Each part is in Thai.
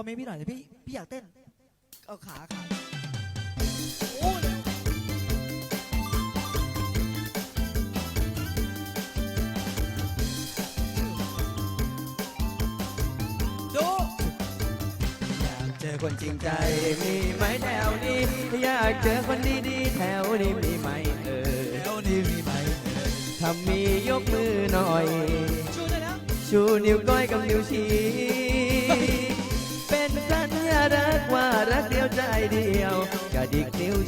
คอมเมนต์พี่หน่อยพี่พี่อยากเต้น เอาขาขาดู อยากเจอคนจริงใจมีไหมแถวนี้ อยากเจอคนดีๆแถวนี้มีไหมเออแล้วนี่มีไหมถ้ามียกมือหน่อย ชูได้แล้ว ชูนิ้วก้อยกับนิ้วชี้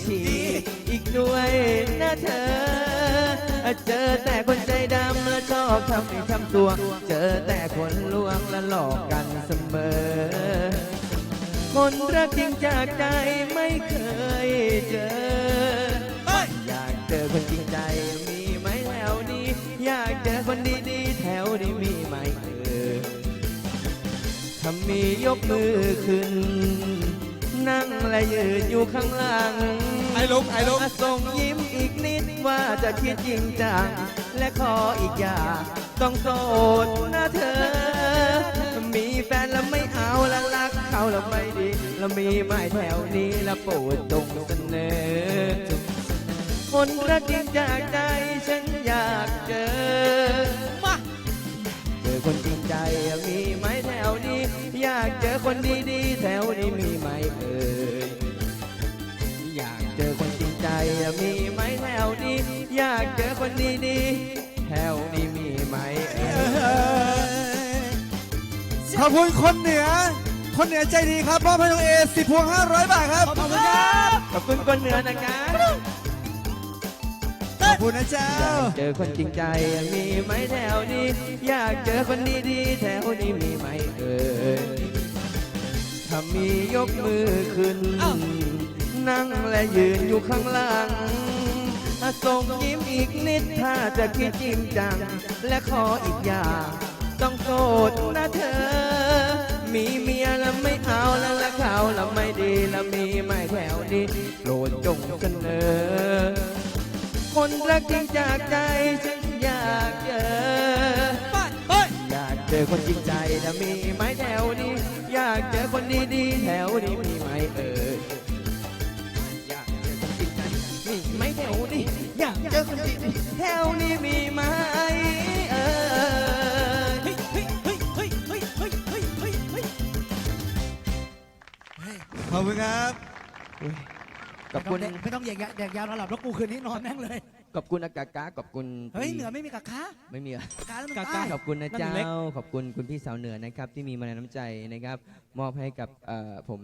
ชีอีกด้วยนะเธอ เจอแต่คนใจดำและชอบทำให้ทำตัว เจอแต่คนลวงและหลอกกันเสมอ คนรักจริงจากใจไม่เคยเจอ อยากเจอคนจริงใจมีไหมแถวนี้ อยากเจอคนดีๆแถวนี้มีไหมเออถ้ามียกมือขึ้น นั่งและยืนอยู่ข้างหลังไอ้ลุกไอ้ลุกส่งยิ้มอีกนิดว่าจะคิดจริงจังและขออีกอย่างต้องโสดนะเธอ มีแฟนแล้วไม่เอาและรักเขาแล้วไม่ดีแล้วมีไม้แถวนี้แล้วโปรดจงเสนอคนรักจริงจากใจฉันอยากเจอมาเจอคนจริงใจมีไหมแถวนี้ อยากเจอคนดี มีไหมแถวนี้ อยากเจอคนดีๆแถวนี้มีไหมเอ่ยขอบคุณคนเหนือ คนเหนือใจดีครับมอบให้น้องเอสิบพวงห้าร้อยบาทครับ ขอบคุณครับขอบคุณคนเหนือนะครับขอบคุณนะเจ้า อยากเจอคนจริงใจมีไหมแถวนี้ อยากเจอคนดีๆแถวนี้มีไหมเอ่ยถ้ามียกมือขึ้น นั่งและยืนอยู่ข้างหลัง ส่งยิ้มอีกนิดถ้าจะคิดจริงจัง และขออีกอย่าง ต้องโสดนะเธอ มีเมียแล้วไม่เอาแล้วละเขาแล้วไม่ดีแล้วมีไม่แถวนี้โปรดจงเสนอ คนรักจริงจากใจฉันอยากเจออยากเจอคนจริงใจแต่มีไหมแถวนี้อยากเจอคนดีๆแถวนี้มีไหมเอ่ยอยากเจอคนจริงใจมีไหม เจอคนจริงแถวนี้มีไหมเอ่ยเฮ้ยเฮ้ยเฮ้ยเฮ้ยเฮ้ยเฮ้ยเฮ้ยเฮ้ยเฮ้ยขอบคุณครับขอบคุณ ไม่ต้องแดกยาแดกยานอนหลับแล้วกูคืนนี้นอนแม่งเลย ขอบคุณอากาศกาขอบคุณเฮ้ยเหนือไม่มีกะคะไม่มีกาแล้วมันกะใต้ขอบคุณนะเจ้า ขอบคุณคุณพี่สาวเหนือนะครับ ที่มีมาในน้ำใจนะครับ มอบให้กับเอ่อผม